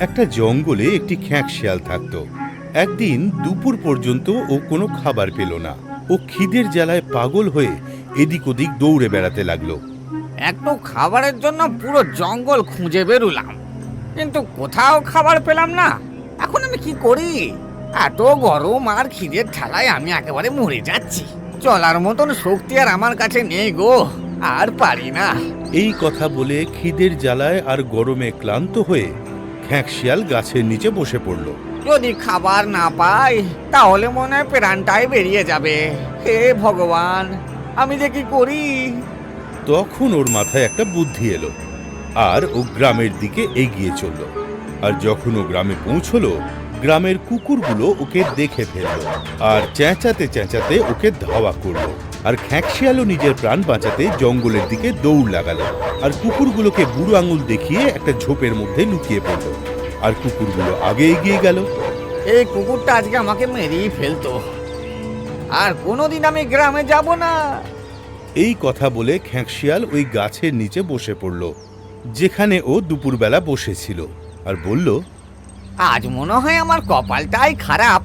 একটা জঙ্গলে একটি খ্যাঁক শিয়াল থাকত। একদিন দুপুর পর্যন্ত ও কোনো খাবার পেল না। ও খিদের জ্বালায় পাগল হয়ে এদিক ওদিক দৌড়ে বেড়াতে লাগল। একটু খাবারের জন্য পুরো জঙ্গল খুঁজে বেরুলাম। কিন্তু কোথাও খাবার পেলাম না। এখন আমি কি করি? এত গরম আর খিদের ঠেলায় আমি একেবারে মরে যাচ্ছি। চলার মতন শক্তি আর আমার কাছে নেই গো। আর পারি না। এই কথা বলে খিদের জ্বালায় আর গরমে ক্লান্ত হয়ে খ্যাঁক শিয়াল গাছের নিচে বসে পড়ল। যদি খাবার না পাই তাহলে মনে হয় প্রাণটাই বেরিয়ে যাবে। হে ভগবান আমি যে কি করি? তখন ওর মাথায় একটা বুদ্ধি এলো আর ও গ্রামের দিকে এগিয়ে চলল। আর যখন ও গ্রামে পৌঁছলো গ্রামের কুকুরগুলো ওকে দেখে ফেলল আর চেঁচাতে চেঁচাতে ওকে ধাওয়া করল। আর খ্যাঁকশিয়ালও নিজের প্রাণ বাঁচাতে জঙ্গলের দিকে দৌড় লাগালো। আর কুকুরগুলোকে বুড়ো আঙুল দেখিয়ে একটা ঝোপের মধ্যে লুকিয়ে পড়ল। আর কুকুরগুলো আগে এগিয়ে গেল। এই কুকুরটা আজকে আমাকে মেরেই ফেলতো। আর কোনোদিন আমি গ্রামে যাব না। এই কথা বলে খ্যাঁকশিয়াল ওই গাছের নিচে বসে পড়ল যেখানে ও দুপুরবেলা বসেছিল। আর বলল আজ মনে হয় আমার কপালটাই খারাপ।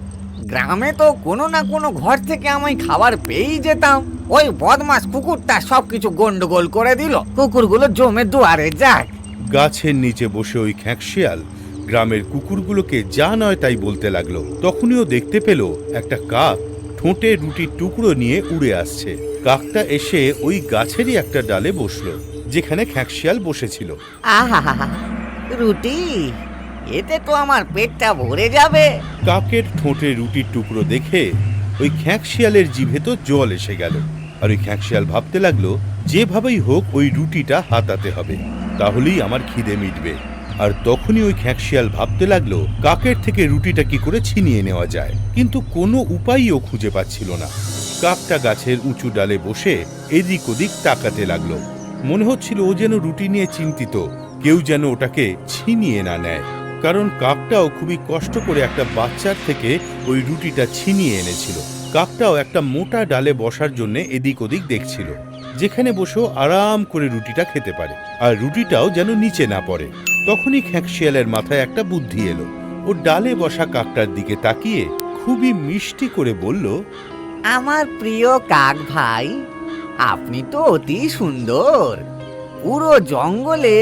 গ্রামে তো কোনো না কোনো ঘর থেকে আমি খাবার পেয়েই যেতাম। ওই বদমাস কুকুরটা সবকিছু গন্ডগোল করে দিল। কুকুরগুলো জমে দুয়ারে যাক গাছের নিচে বসে ওই খ্যাঁকশিয়াল গ্রামের কুকুরগুলোকে যা নয় তাই বলতে লাগল। তখনই ও দেখতে পেল একটা কাক ঠোঁটে রুটির টুকরো নিয়ে উড়ে আসছে। কাকটা এসে ওই গাছেরই একটা ডালে বসল যেখানে খ্যাঁকশিয়াল বসেছিল। আহা রুটি? এতে তো আমার পেটটা ভরে যাবে। কাকের ঠোঁটে রুটির টুকরো দেখে ওই খ্যাঁকশিয়ালের জিভে তো জল এসে গেল। আর ওই খ্যাঁকশিয়াল ভাবতে লাগল, যেভাবেই হোক ওই রুটিটা হাতাতে হবে, তাহলেই আমার খিদে মিটবে। আর তখনই ওই খ্যাঁকশিয়াল ভাবতে লাগল, কাকের থেকে রুটিটা কি করে ছিনিয়ে নেওয়া যায়। কিন্তু কোনো উপায়ই ও খুঁজে পাচ্ছিল না। কাকটা গাছের উঁচু ডালে বসে এদিক ওদিক তাকাতে লাগল। মনে হচ্ছিল ও যেন রুটি নিয়ে চিন্তিত, কেউ যেন ওটাকে ছিনিয়ে না নেয়। কারণ কাকটাও খুবই কষ্ট করে একটা বাচ্চার থেকে ওই রুটিটা ছিনিয়ে এনেছিল। কাকটাও একটা মোটা ডালে বসার জন্য এদিক ওদিক দেখছিল, যেখানে বসেও আরাম করে রুটিটা খেতে পারে, আর রুটিটাও যেন নিচে না পড়ে। তখনই খ্যাঁকশিয়ালের মাথায় একটা বুদ্ধি এলো। ও ডালে বসা কাকটার দিকে তাকিয়ে খুবই মিষ্টি করে বলল, আমার প্রিয় কাক ভাই, আপনি তো অতি সুন্দর। পুরো জঙ্গলে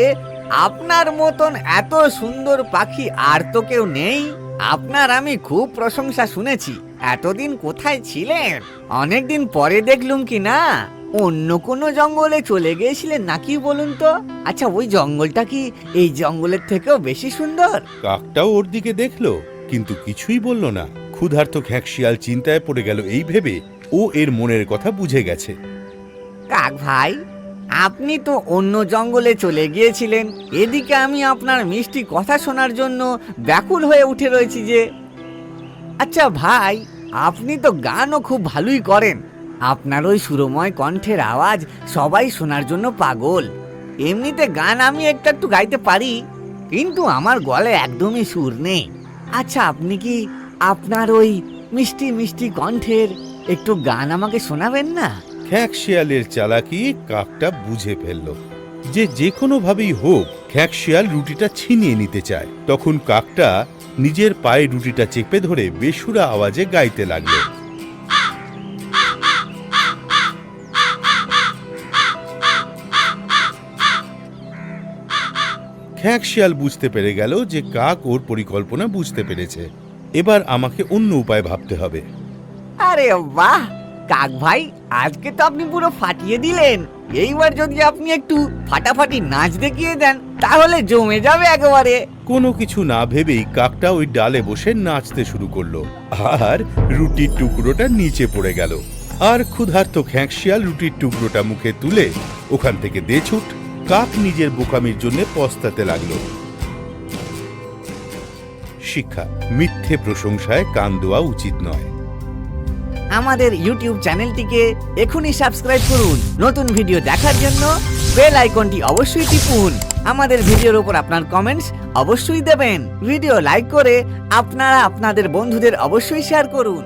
আপনার মতন এত সুন্দর পাখি আর তো কেউ নেই? আপনার আমি খুব প্রশংসা শুনেছি। এতদিন কোথায় ছিলেন? অনেকদিন পরে দেখলুম কি না? অন্য কোনো জঙ্গলে চলে গিয়েছিলেন নাকি বলুন তো? আচ্ছা ওই জঙ্গলটা কি এই জঙ্গলের থেকেও বেশি সুন্দর? কাকটাও ওর দিকে দেখল কিন্তু কিছুই বলল না। ক্ষুধার্ত খ্যাঁকশিয়াল চিন্তায় পড়ে গেল এই ভেবে। ও এর মনের কথা বুঝে গেছে। কাক ভাই আপনি তো অন্য জঙ্গলে চলে গিয়েছিলেন। এদিকে আমি আপনার মিষ্টি কথা শোনার জন্য ব্যাকুল হয়ে উঠে রয়েছি যে আচ্ছা ভাই, আপনি তো গানও খুব ভালোই করেন। আপনার ওই সুরময় কণ্ঠের আওয়াজ সবাই শোনার জন্য পাগল। এমনিতে গান আমি একটু একটু গাইতে পারি, কিন্তু আমার গলায় একদমই সুর নেই। আচ্ছা আপনি কি আপনার ওই মিষ্টি মিষ্টি কণ্ঠের একটু গান আমাকে শোনাবেন না? খ্যাঁকশিয়ালের চালাকি কাকটা বুঝে ফেলল যে যে কোনো ভাবেই হোক, খ্যাঁকশিয়াল রুটিটা ছিনিয়ে নিতে চায়। তখন কাকটা নিজের পায়ে রুটিটা চেপে ধরে বেসুরা আওয়াজে গাইতে লাগল। খ্যাঁকশিয়াল বুঝতে পেরে গেল যে কাক ওর পরিকল্পনা বুঝতে পেরেছে। এবার আমাকে অন্য উপায় ভাবতে হবে। আরে বাহ! কাক ভাই, আজকে তো আপনি পুরো ফাটিয়ে দিলেন। এইবার যদি আপনি একটু ফাটাফাটি নাচ দেখিয়ে দেন, তাহলে জমে যাবে একেবারে। কোনো কিছু না ভেবেই কাকটা ওই ডালে বসে নাচতে শুরু করল। আর রুটির টুকরোটা নিচে পড়ে গেল। আর ক্ষুধার্ত খ্যাঁকশিয়াল রুটির টুকরোটা মুখে তুলে ওখান থেকে দেছুট কাক নিজের বোকামির জন্য পস্তাতে লাগল। শিক্ষা, মিথ্যে প্রশংসায় কান দেওয়া উচিত নয়। আমাদের ইউটিউব চ্যানেলটিকে এখনই সাবস্ক্রাইব করুন। নতুন ভিডিও দেখার জন্য বেল আইকনটি অবশ্যই টিপুন। আমাদের ভিডিওর উপর আপনার কমেন্টস অবশ্যই দেবেন। ভিডিও লাইক করে আপনারা আপনাদের বন্ধুদের অবশ্যই শেয়ার করুন।